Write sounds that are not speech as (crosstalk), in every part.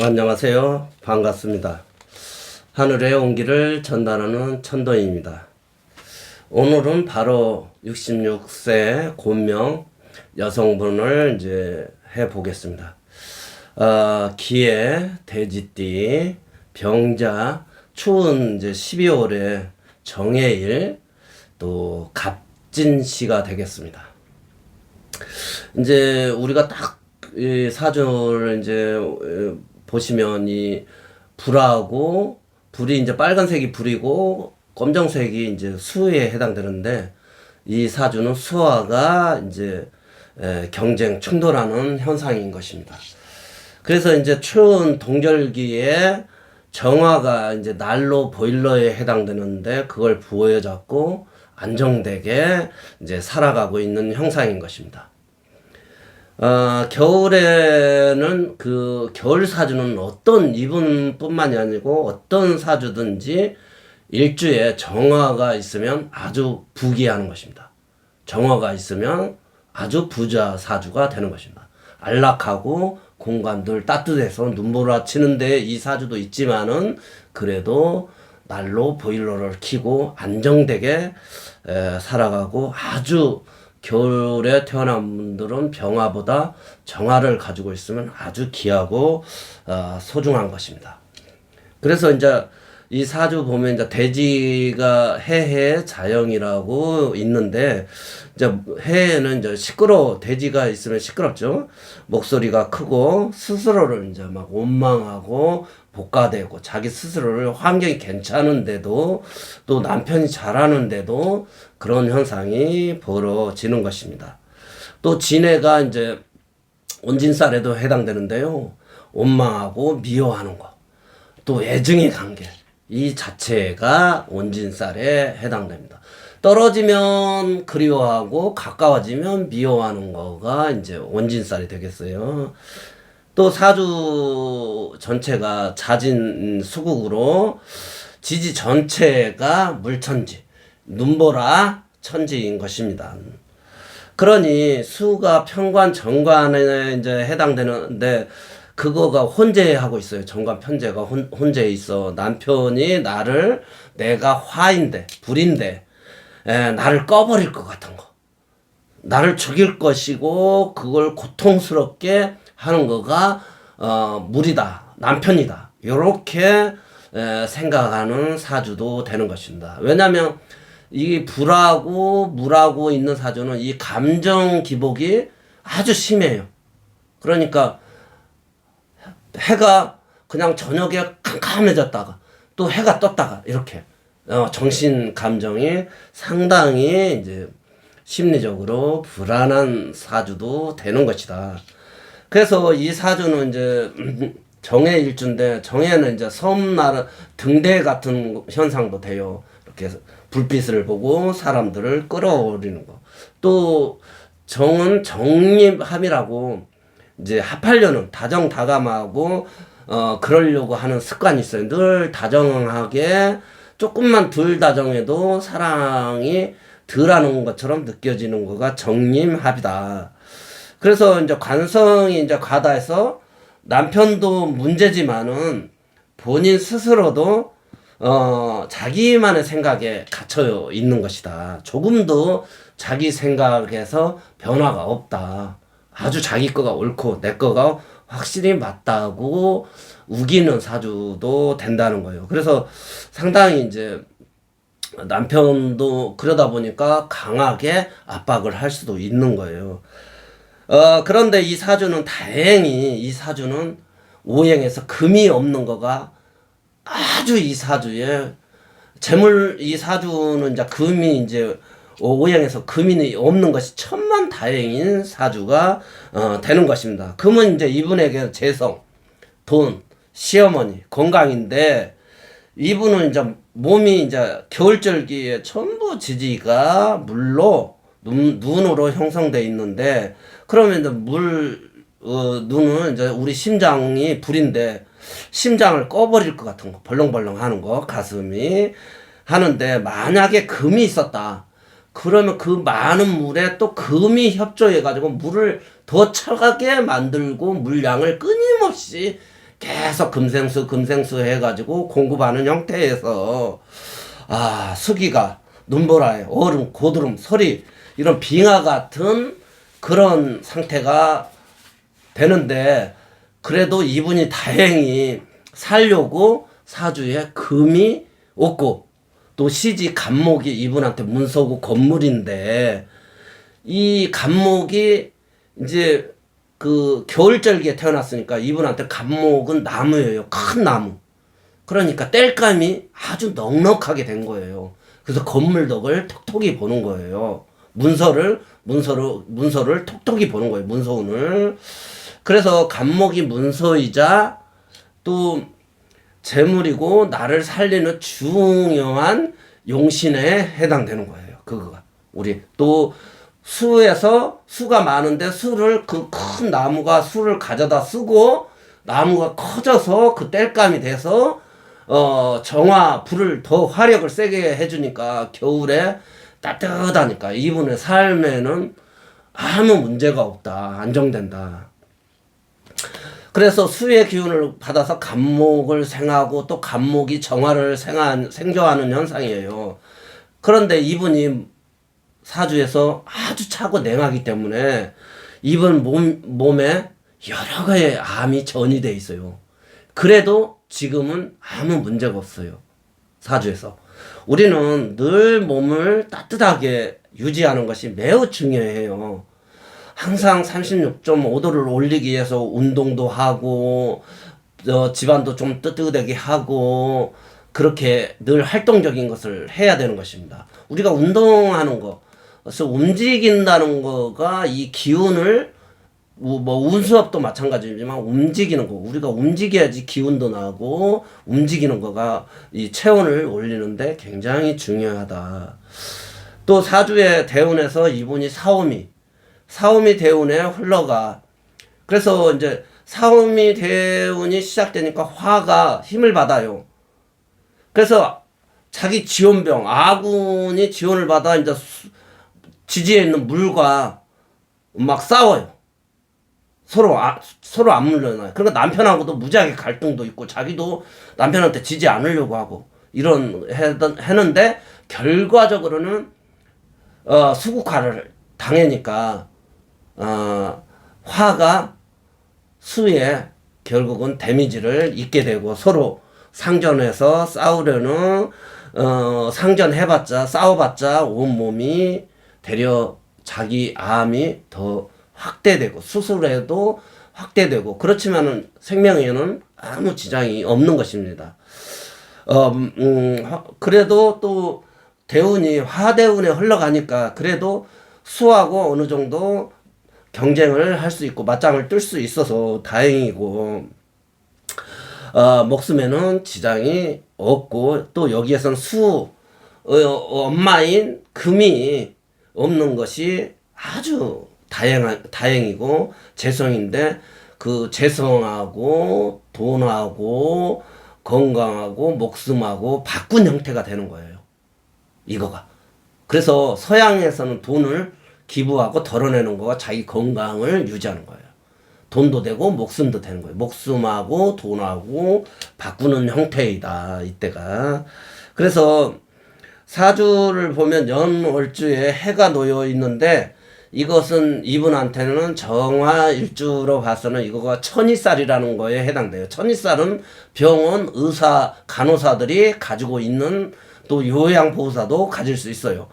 안녕하세요. 반갑습니다. 하늘의 온기를 전달하는 천도입니다. 오늘은 바로 66세 곤명 여성분을 이제 해 보겠습니다. 아, 기에 돼지띠 병자 추운 이제 12월에 정해일 또 갑진시가 되겠습니다. 이제 우리가 딱 이 사주를 이제 어, 보시면 이 불하고 불이 이제 빨간색이 불이고 검정색이 이제 수에 해당되는데 이 사주는 수화가 이제 에, 경쟁 충돌하는 현상인 것입니다. 그래서 이제 추운 동절기에 정화가 이제 난로 보일러에 해당되는데 그걸 부여잡고 안정되게 이제 살아가고 있는 형상인 것입니다. 어, 겨울에는 그 겨울 사주는 어떤 이분뿐만이 아니고 어떤 사주든지 일주에 정화가 있으면 아주 부귀하는 것입니다. 정화가 있으면 아주 부자 사주가 되는 것입니다. 안락하고 공간들 따뜻해서 눈보라 치는데 이 사주도 있지만은 그래도 날로 보일러를 켜고 안정되게 에, 살아가고 아주 겨울에 태어난 분들은 병화보다 정화를 가지고 있으면 아주 귀하고 어, 소중한 것입니다. 그래서 이제 이 사주 보면 이제 돼지가 해해 자영이라고 있는데 이제 해에는 이제 시끄러 돼지가 있으면 시끄럽죠. 목소리가 크고 스스로를 이제 막 원망하고 복가되고 자기 스스로를 환경이 괜찮은데도 또 남편이 잘하는데도 그런 현상이 벌어지는 것입니다. 또 진해가 이제 온진살에도 해당되는데요. 원망하고 미워하는 거. 또 애증의 관계 이 자체가 원진살에 해당됩니다. 떨어지면 그리워하고 가까워지면 미워하는 거가 이제 원진살이 되겠어요. 또 사주 전체가 자진 수국으로 지지 전체가 물천지 눈보라 천지인 것입니다. 그러니 수가 편관 정관에 이제 해당되는데 그거가 혼재하고 있어요. 정관 편제가 혼, 혼재해 있어. 남편이 나를 내가 화인데 불인데 에, 나를 꺼버릴 것 같은 거. 나를 죽일 것이고 그걸 고통스럽게 하는 거가 어, 물이다. 남편이다. 요렇게 에, 생각하는 사주도 되는 것입니다. 왜냐하면 이 불하고 물하고 있는 사주는 이 감정 기복이 아주 심해요. 그러니까 해가 그냥 저녁에 캄캄해졌다가 또 해가 떴다가 이렇게 어, 정신 감정이 상당히 이제 심리적으로 불안한 사주도 되는 것이다. 그래서 이 사주는 이제 (clears throat) 정해 일주인데 정해는 이제 섬나라 등대 같은 현상도 돼요. 이렇게 불빛을 보고 사람들을 끌어올리는 거. 또 정은 정립함이라고 이제 합하려는 다정다감하고 어 그러려고 하는 습관이 있어요. 늘 다정하게 조금만 덜 다정해도 사랑이 덜하는 것처럼 느껴지는 거가 정림합이다. 그래서 이제 관성이 이제 과다해서 남편도 문제지만은 본인 스스로도 어 자기만의 생각에 갇혀 있는 것이다. 조금도 자기 생각에서 변화가 없다. 아주 자기 거가 옳고 내 거가 확실히 맞다고 우기는 사주도 된다는 거예요. 그래서 상당히 이제 남편도 그러다 보니까 강하게 압박을 할 수도 있는 거예요. 어, 그런데 이 사주는 다행히 이 사주는 오행에서 금이 없는 거가 아주 이 사주에 재물 이 사주는 이제 금이 이제 오행에서 금이 없는 것이 천만 다행인 사주가 어, 되는 것입니다. 금은 이제 이분에게 재성, 돈, 시어머니, 건강인데 이분은 이제 몸이 이제 겨울절기에 전부 지지가 물로 눈, 눈으로 형성돼 있는데 그러면 이제 물 어, 눈은 이제 우리 심장이 불인데 심장을 꺼버릴 것 같은 거 벌렁벌렁 하는 거 가슴이 하는데 만약에 금이 있었다 그러면 그 많은 물에 또 금이 협조해 가지고 물을 더 차가게 만들고 물량을 끊임없이 계속 금생수 금생수 해가지고 공급하는 형태에서 아 수기가 눈보라에 얼음 고드름 소리 이런 빙하 같은 그런 상태가 되는데 그래도 이분이 다행히 살려고 사주에 금이 없고 또 시지 간목이 이분한테 문서고 건물인데 이 간목이 이제 그 겨울절기에 태어났으니까 이분한테 간목은 나무예요. 큰 나무. 그러니까 땔감이 아주 넉넉하게 된 거예요. 그래서 건물덕을 톡톡히 보는 거예요. 문서를 문서로 문서를 톡톡히 보는 거예요. 문서운을. 그래서 간목이 문서이자 또 재물이고 나를 살리는 중요한 용신에 해당되는 거예요. 그거가 우리 또 수에서 수가 많은데 수를 그 큰 나무가 수를 가져다 쓰고 나무가 커져서 그 땔감이 돼서 어 정화 불을 더 화력을 세게 해주니까 겨울에 따뜻하니까 이분의 삶에는 아무 문제가 없다 안정된다. 그래서 수의 기운을 받아서 간목을 생하고 또 간목이 정화를 생한, 생겨하는 현상이에요. 그런데 이분이 사주에서 아주 차고 냉하기 때문에 이분 몸, 몸에 여러 가지 암이 전이돼 있어요. 그래도 지금은 아무 문제가 없어요. 사주에서. 우리는 늘 몸을 따뜻하게 유지하는 것이 매우 중요해요. 항상 36.5도를 올리기 위해서 운동도 하고 어, 집안도 좀 뜨뜻하게 하고 그렇게 늘 활동적인 것을 해야 되는 것입니다. 우리가 운동하는 거, 그래서 움직인다는 거가 이 기운을 우- 뭐 운수업도 마찬가지지만 움직이는 거 우리가 움직여야지 기운도 나고 움직이는 거가 이 체온을 올리는데 굉장히 중요하다. 또 사주의 대운에서 이분이 사오미 사오미 대운에 흘러가. 그래서 이제 사오미 대운이 시작되니까 화가 힘을 받아요. 그래서 자기 지원병, 아군이 지원을 받아 이제 수- 지지에 있는 물과 막 싸워요. 서로 아, 서로 안 물려놔요. 그러니까 남편하고도 무지하게 갈등도 있고 자기도 남편한테 지지 않으려고 하고 이런 했는데 결과적으로는 어, 수국화를 당하니까 어, 화가 수에 결국은 데미지를 입게 되고 서로 상전해서 싸우려는 어, 상전해봤자 싸워봤자 온몸이 되려 자기 암이 더 확대되고 수술해도 확대되고 그렇지만은 생명에는 아무 지장이 없는 것입니다. 어, 음, 그래도 또 대운이 화대운에 흘러가니까 그래도 수하고 어느 정도 경쟁을 할 수 있고 맞짱을 뜰 수 있어서 다행이고 어, 목숨에는 지장이 없고 또 여기에선 수 어, 엄마인 금이 없는 것이 아주 다행한 다행이고 재성인데 그 재성하고 돈하고 건강하고 목숨하고 바꾼 형태가 되는 거예요. 이거가. 그래서 서양에서는 돈을 기부하고 덜어내는 거가 자기 건강을 유지하는 거예요. 돈도 되고 목숨도 되는 거예요. 목숨하고 돈하고 바꾸는 형태이다. 이때가. 그래서 사주를 보면 연월주에 해가 놓여 있는데 이것은 이분한테는 정화 일주로 봐서는 이거가 천이살이라는 거에 해당돼요. 천이살은 병원, 의사, 간호사들이 가지고 있는 또 요양 보호사도 가질 수 있어요.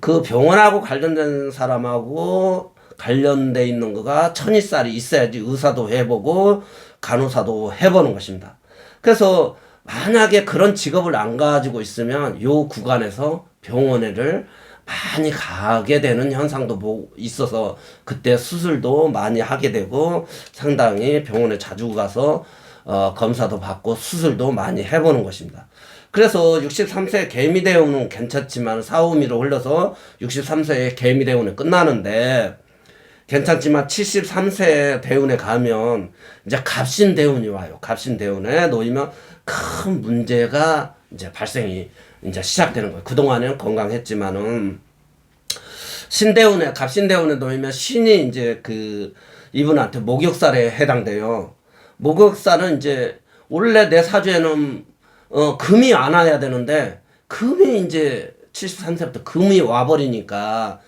그 병원하고 관련된 사람하고 관련돼 있는 거가 천이살이 있어야지 의사도 해보고 간호사도 해보는 것입니다. 그래서 만약에 그런 직업을 안 가지고 있으면 요 구간에서 병원에를 많이 가게 되는 현상도 뭐 있어서 그때 수술도 많이 하게 되고 상당히 병원에 자주 가서 어, 검사도 받고 수술도 많이 해보는 것입니다. 그래서 63세 개미대운은 괜찮지만 사오미로 흘러서 63세에 개미대운이 끝나는데 괜찮지만 73세 대운에 가면 이제 갑신 대운이 와요. 갑신 대운에 놓이면 큰 문제가 이제 발생이 이제 시작되는 거예요. 그동안은 건강했지만은 신대운에 갑신대운에 놓이면 신이 이제 그 이분한테 목욕살에 해당돼요. 목욕사는 이제 원래 내 사주에는 어 금이 안 와야 되는데 금이 이제 73세부터 금이 와버리니까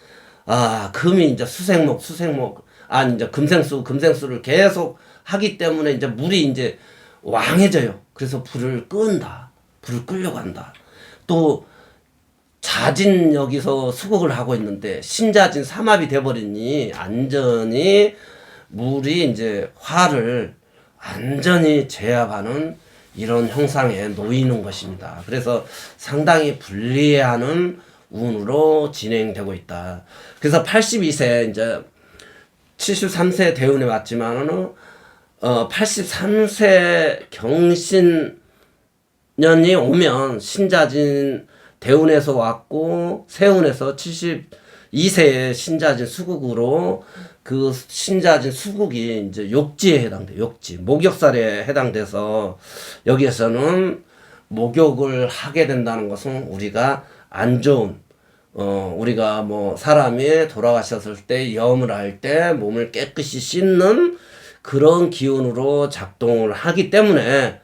아 금이 이제 수생목 수생목 아니 이제 금생수 금생수를 계속 하기 때문에 이제 물이 이제 왕해져요. 그래서 불을 끈다. 불을 끌려고 한다. 또 자진 여기서 수국을 하고 있는데 신자진 삼합이 돼버리니 안전히 물이 이제 화를 완전히 제압하는 이런 형상에 놓이는 것입니다. 그래서 상당히 불리해하는 운으로 진행되고 있다. 그래서 82세 이제 73세 대운에 왔지만은 어 83세 경신 년이 오면 신자진 대운에서 왔고 세운에서 72세의 신자진 수국으로 그 신자진 수국이 이제 욕지에 해당돼 욕지 목욕살에 해당돼서 여기에서는 목욕을 하게 된다는 것은 우리가 안 좋은 어 우리가 뭐 사람이 돌아가셨을 때 염을 할 때 몸을 깨끗이 씻는 그런 기운으로 작동을 하기 때문에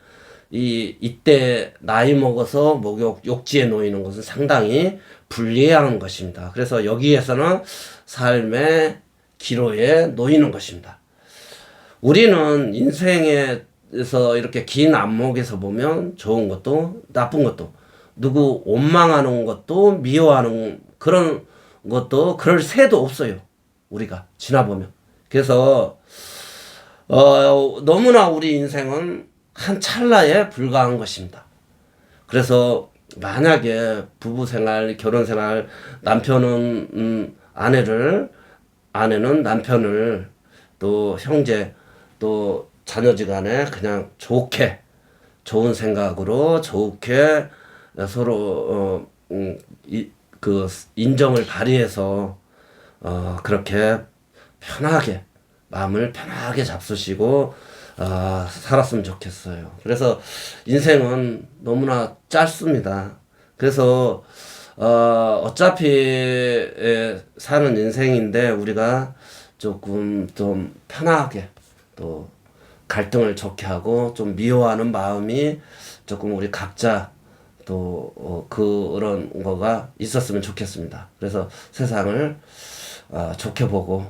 이 이때 나이 먹어서 목욕 욕지에 놓이는 것은 상당히 불리한 것입니다. 그래서 여기에서는 삶의 기로에 놓이는 것입니다. 우리는 인생에서 이렇게 긴 안목에서 보면 좋은 것도 나쁜 것도 누구 원망하는 것도 미워하는 그런 것도 그럴 새도 없어요. 우리가 지나보면. 그래서 어, 너무나 우리 인생은 한 찰나에 불과한 것입니다. 그래서 만약에 부부 생활, 결혼 생활, 남편은 음, 아내를, 아내는 남편을, 또 형제, 또 자녀지간에 그냥 좋게, 좋은 생각으로 좋게 서로 어, 음, 이, 그 인정을 발휘해서 어, 그렇게 편하게 마음을 편하게 잡수시고 아, 살았으면 좋겠어요. 그래서 인생은 너무나 짧습니다. 그래서 어, 어차피 에, 사는 인생인데 우리가 조금 좀 편하게 또 갈등을 좋게 하고 좀 미워하는 마음이 조금 우리 각자 또 어, 그런 거가 있었으면 좋겠습니다. 그래서 세상을 어, 좋게 보고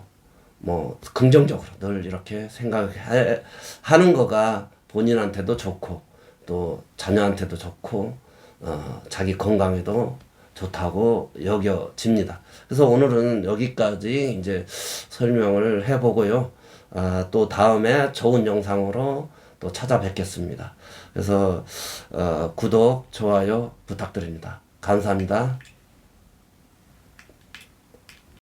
뭐 긍정적으로 늘 이렇게 생각하는 거가 본인한테도 좋고 또 자녀한테도 좋고 어, 자기 건강에도 좋다고 여겨집니다. 그래서 오늘은 여기까지 이제 설명을 해보고요. 아, 또 다음에 좋은 영상으로 또 찾아뵙겠습니다. 그래서 어, 구독, 좋아요 부탁드립니다. 감사합니다.